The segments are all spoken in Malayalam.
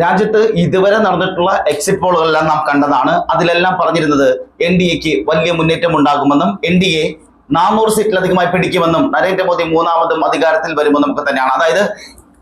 രാജ്യത്ത് ഇതുവരെ നടന്നിട്ടുള്ള എക്സിറ്റ് പോളുകളെല്ലാം നാം കണ്ടതാണ്. അതിലെല്ലാം പറഞ്ഞിരുന്നത് എൻ ഡി എക്ക് വലിയ മുന്നേറ്റം ഉണ്ടാകുമെന്നും എൻ ഡി എ നാനൂറ് സീറ്റിലധികമായി പിടിക്കുമെന്നും നരേന്ദ്രമോദി മൂന്നാമതും അധികാരത്തിൽ വരുമെന്നും ഒക്കെ തന്നെയാണ്. അതായത്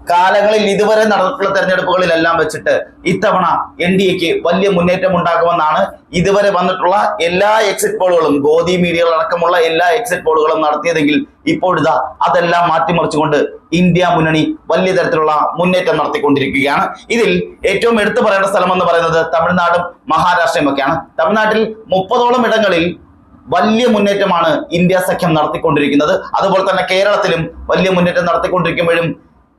കാലങ്ങളിൽ ഇതുവരെ നടന്നിട്ടുള്ള തെരഞ്ഞെടുപ്പുകളിലെല്ലാം വെച്ചിട്ട് ഇത്തവണ എൻ ഡി എക്ക് വലിയ മുന്നേറ്റം ഉണ്ടാകുമെന്നാണ് ഇതുവരെ വന്നിട്ടുള്ള എല്ലാ എക്സിറ്റ് പോളുകളും ഗോദി മീഡിയകൾ അടക്കമുള്ള എല്ലാ എക്സിറ്റ് പോളുകളും നടത്തിയതെങ്കിൽ ഇപ്പോഴിതാ അതെല്ലാം മാറ്റിമറിച്ചുകൊണ്ട് ഇന്ത്യ മുന്നണി വലിയ തരത്തിലുള്ള മുന്നേറ്റം നടത്തിക്കൊണ്ടിരിക്കുകയാണ്. ഇതിൽ ഏറ്റവും എടുത്തു പറയേണ്ട സ്ഥലം എന്ന് പറയുന്നത് തമിഴ്നാടും മഹാരാഷ്ട്രയും ഒക്കെയാണ്. തമിഴ്നാട്ടിൽ മുപ്പതോളം ഇടങ്ങളിൽ വലിയ മുന്നേറ്റമാണ് ഇന്ത്യ സഖ്യം നടത്തിക്കൊണ്ടിരിക്കുന്നത്. അതുപോലെ തന്നെ കേരളത്തിലും വലിയ മുന്നേറ്റം നടത്തിക്കൊണ്ടിരിക്കുമ്പോഴും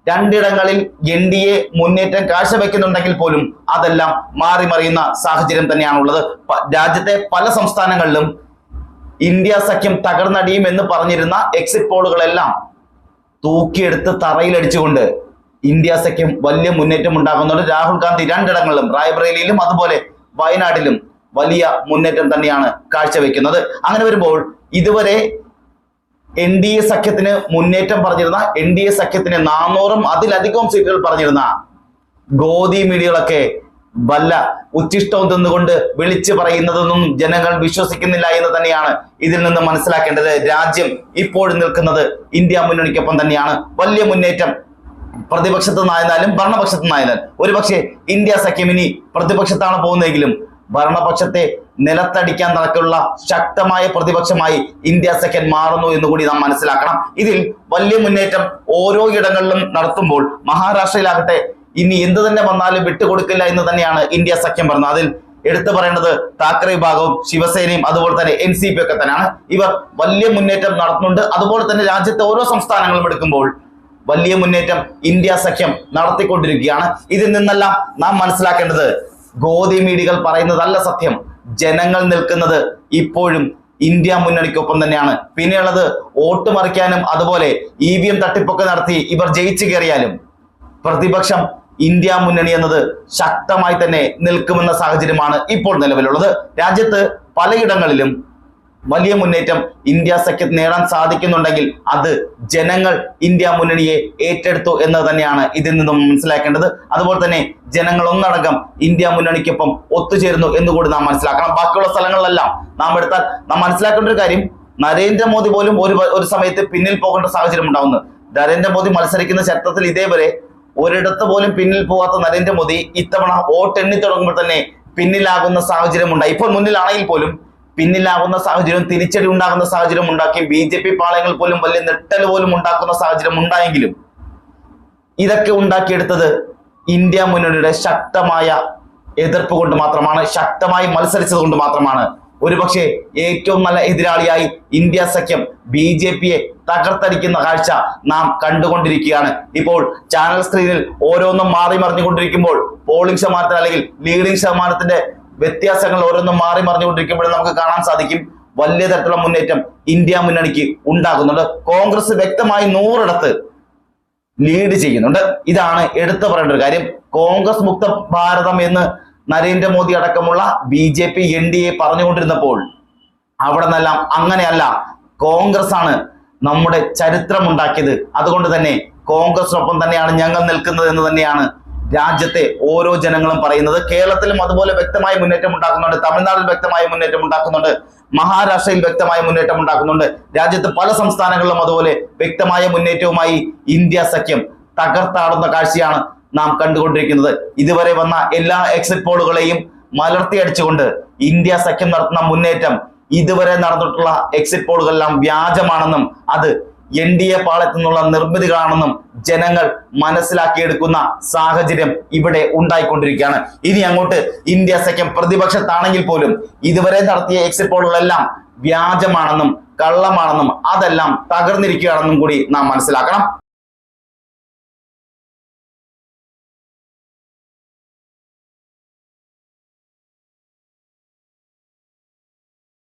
രണ്ടിടങ്ങളിൽ എൻ ഡി എ മുന്നേറ്റം കാഴ്ചവെക്കുന്നുണ്ടെങ്കിൽ പോലും അതെല്ലാം മാറിമറിയുന്ന സാഹചര്യം തന്നെയാണുള്ളത്. രാജ്യത്തെ പല സംസ്ഥാനങ്ങളിലും ഇന്ത്യ സഖ്യം തകർന്നടിയും എന്ന് പറഞ്ഞിരുന്ന എക്സിറ്റ് പോളുകളെല്ലാം തൂക്കിയെടുത്ത് തറയിലടിച്ചുകൊണ്ട് ഇന്ത്യ സഖ്യം വലിയ മുന്നേറ്റം ഉണ്ടാകുന്നുണ്ട്. രാഹുൽ ഗാന്ധി രണ്ടിടങ്ങളിലും റായ്ബറേലിയിലും അതുപോലെ വയനാട്ടിലും വലിയ മുന്നേറ്റം തന്നെയാണ് കാഴ്ചവെക്കുന്നത്. അങ്ങനെ വരുമ്പോൾ ഇതുവരെ എൻ ഡി എ സഖ്യത്തിന് മുന്നേറ്റം പറഞ്ഞിരുന്ന എൻ ഡി എ സഖ്യത്തിന് നാനൂറും അതിലധികവും സീറ്റുകൾ പറഞ്ഞിരുന്ന ഗോദി മീഡിയകളൊക്കെ വല്ല ഉച്ചിഷ്ടവും തിന്നുകൊണ്ട് വിളിച്ചു പറയുന്നതൊന്നും ജനങ്ങൾ വിശ്വസിക്കുന്നില്ല എന്ന് തന്നെയാണ് ഇതിൽ നിന്ന് മനസ്സിലാക്കേണ്ടത്. രാജ്യം ഇപ്പോഴും നിൽക്കുന്നത് ഇന്ത്യ മുന്നണിക്കൊപ്പം തന്നെയാണ്. വലിയ മുന്നേറ്റം. പ്രതിപക്ഷത്ത് നിന്നായിരുന്നാലും ഭരണപക്ഷത്ത് നിന്നായിരുന്നാലും. ഒരുപക്ഷെ ഇന്ത്യ സഖ്യം ഇനി പ്രതിപക്ഷത്താണ് പോകുന്നതെങ്കിലും ഭരണപക്ഷത്തെ നിലത്തടിക്കാൻ നടക്കുള്ള ശക്തമായ പ്രതിപക്ഷമായി ഇന്ത്യ സഖ്യം മാറുന്നു എന്ന് കൂടി നാം മനസ്സിലാക്കണം. ഇതിൽ വലിയ മുന്നേറ്റം ഓരോ ഇടങ്ങളിലും നടത്തുമ്പോൾ മഹാരാഷ്ട്രയിലാകട്ടെ ഇനി എന്ത് തന്നെ വന്നാലും വിട്ടുകൊടുക്കില്ല എന്ന് തന്നെയാണ് ഇന്ത്യ സഖ്യം പറഞ്ഞത് അതിൽ എടുത്തു പറയേണ്ടത് താക്കറെ വിഭാഗവും ശിവസേനയും അതുപോലെ തന്നെ എൻ സി പി ഒക്കെ തന്നെയാണ്. ഇവർ വലിയ മുന്നേറ്റം നടത്തുന്നുണ്ട്. അതുപോലെ തന്നെ രാജ്യത്തെ ഓരോ സംസ്ഥാനങ്ങളും എടുക്കുമ്പോൾ വലിയ മുന്നേറ്റം ഇന്ത്യ സഖ്യം നടത്തിക്കൊണ്ടിരിക്കുകയാണ്. ഇതിൽ നിന്നെല്ലാം നാം മനസ്സിലാക്കേണ്ടത് ഗോതി മീഡികൾ പറയുന്നതല്ല സത്യം. ജനങ്ങൾ നിൽക്കുന്നത് ഇപ്പോഴും ഇന്ത്യ മുന്നണിക്കൊപ്പം തന്നെയാണ്. പിന്നെയുള്ളത് വോട്ട് മറിക്കാനും അതുപോലെ ഇ വി എം തട്ടിപ്പൊക്കെ നടത്തി ഇവർ ജയിച്ചു കയറിയാലും പ്രതിപക്ഷം ഇന്ത്യ മുന്നണി എന്നത് ശക്തമായി തന്നെ നിൽക്കുമെന്ന സാഹചര്യമാണ് ഇപ്പോൾ നിലവിലുള്ളത്. രാജ്യത്ത് പലയിടങ്ങളിലും വലിയ മുന്നേറ്റം ഇന്ത്യ സഖ്യത്ത് നേടാൻ സാധിക്കുന്നുണ്ടെങ്കിൽ അത് ജനങ്ങൾ ഇന്ത്യ മുന്നണിയെ ഏറ്റെടുത്തു എന്ന് തന്നെയാണ് ഇതിൽ നിന്നും മനസ്സിലാക്കേണ്ടത്. അതുപോലെ തന്നെ ജനങ്ങൾ ഒന്നടങ്കം ഇന്ത്യ മുന്നണിക്കൊപ്പം ഒത്തുചേരുന്നു എന്ന് കൂടി നാം മനസ്സിലാക്കണം. ബാക്കിയുള്ള സ്ഥലങ്ങളിലെല്ലാം നാം എടുത്താൽ നാം മനസ്സിലാക്കേണ്ട ഒരു കാര്യം നരേന്ദ്രമോദി പോലും ഒരു ഒരു സമയത്ത് പിന്നിൽ പോകേണ്ട സാഹചര്യം ഉണ്ടാവുന്നു. നരേന്ദ്രമോദി മത്സരിക്കുന്ന ചരിത്രത്തിൽ ഇതേവരെ ഒരിടത്ത് പോലും പിന്നിൽ പോകാത്ത നരേന്ദ്രമോദി ഇത്തവണ വോട്ട് എണ്ണി തുടങ്ങുമ്പോൾ തന്നെ പിന്നിലാകുന്ന സാഹചര്യം ഉണ്ടായി ഇപ്പോൾ മുന്നിലാണെങ്കിൽ പോലും പിന്നിലാകുന്ന സാഹചര്യം തിരിച്ചടി ഉണ്ടാകുന്ന സാഹചര്യം ഉണ്ടാക്കി ബി ജെ പി പാളയങ്ങൾ പോലും വലിയ നെട്ടൽ പോലും ഉണ്ടാക്കുന്ന സാഹചര്യം ഉണ്ടായെങ്കിലും ഇതൊക്കെ ഉണ്ടാക്കിയെടുത്തത് ഇന്ത്യ മുന്നണിയുടെ ശക്തമായ എതിർപ്പ് കൊണ്ട് മാത്രമാണ് ശക്തമായി മത്സരിച്ചത് കൊണ്ട് മാത്രമാണ്. ഒരുപക്ഷെ ഏറ്റവും നല്ല എതിരാളിയായി ഇന്ത്യ സഖ്യം ബി ജെ പിയെ തകർത്തടിക്കുന്ന കാഴ്ച നാം കണ്ടുകൊണ്ടിരിക്കുകയാണ്. ഇപ്പോൾ ചാനൽ സ്ക്രീനിൽ ഓരോന്നും മാറി മറിഞ്ഞുകൊണ്ടിരിക്കുമ്പോൾ പോളിംഗ് ശതമാനത്തിന് അല്ലെങ്കിൽ ലീഡിംഗ് ശതമാനത്തിന്റെ വ്യത്യാസങ്ങൾ ഓരോന്നും മാറി മറിഞ്ഞുകൊണ്ടിരിക്കുമ്പോഴും നമുക്ക് കാണാൻ സാധിക്കും വലിയ തരത്തിലുള്ള മുന്നേറ്റം ഇന്ത്യ മുന്നണിക്ക് ഉണ്ടാകുന്നുണ്ട്. കോൺഗ്രസ് വ്യക്തമായി നൂറിടത്ത് ലീഡ് ചെയ്യുന്നുണ്ട്. ഇതാണ് എടുത്തു പറയേണ്ട ഒരു കാര്യം. കോൺഗ്രസ് മുക്ത ഭാരതം എന്ന് നരേന്ദ്രമോദി അടക്കമുള്ള B J P N D A പറഞ്ഞുകൊണ്ടിരുന്നപ്പോൾ അവിടെ നിന്നെല്ലാം അങ്ങനെയല്ല. കോൺഗ്രസ് ആണ് നമ്മുടെ ചരിത്രം ഉണ്ടാക്കിയത് അതുകൊണ്ട് തന്നെ കോൺഗ്രസിനൊപ്പം തന്നെയാണ് ഞങ്ങൾ നിൽക്കുന്നത് എന്ന് തന്നെയാണ് രാജ്യത്തെ ഓരോ ജനങ്ങളും പറയുന്നത് കേരളത്തിലും അതുപോലെ വ്യക്തമായ മുന്നേറ്റം ഉണ്ടാക്കുന്നുണ്ട്. തമിഴ്നാട്ടിൽ വ്യക്തമായ മുന്നേറ്റം ഉണ്ടാക്കുന്നുണ്ട്. മഹാരാഷ്ട്രയിൽ വ്യക്തമായ മുന്നേറ്റം ഉണ്ടാക്കുന്നുണ്ട്. രാജ്യത്ത് പല സംസ്ഥാനങ്ങളിലും അതുപോലെ വ്യക്തമായ മുന്നേറ്റവുമായി ഇന്ത്യ സഖ്യം തകർത്താടുന്ന കാഴ്ചയാണ് നാം കണ്ടുകൊണ്ടിരിക്കുന്നത്. ഇതുവരെ വന്ന എല്ലാ എക്സിറ്റ് പോളുകളെയും മലർത്തിയടിച്ചുകൊണ്ട് ഇന്ത്യ സഖ്യം നടത്തുന്ന മുന്നേറ്റം ഇതുവരെ നടന്നിട്ടുള്ള എക്സിറ്റ് പോളുകളെല്ലാം വ്യാജമാണെന്നും അത് എൻ ഡി എ പാളയത്തു നിന്നുള്ള നിർമ്മിതികളാണെന്നും ജനങ്ങൾ മനസ്സിലാക്കിയെടുക്കുന്ന സാഹചര്യം ഇവിടെ ഉണ്ടായിക്കൊണ്ടിരിക്കുകയാണ്. ഇനി അങ്ങോട്ട് ഇന്ത്യ സഖ്യം പ്രതിപക്ഷത്താണെങ്കിൽ പോലും ഇതുവരെ നടത്തിയ എക്സിറ്റ് പോളുകളെല്ലാം വ്യാജമാണെന്നും കള്ളമാണെന്നും അതെല്ലാം തകർന്നിരിക്കുകയാണെന്നും കൂടി നാം മനസ്സിലാക്കണം.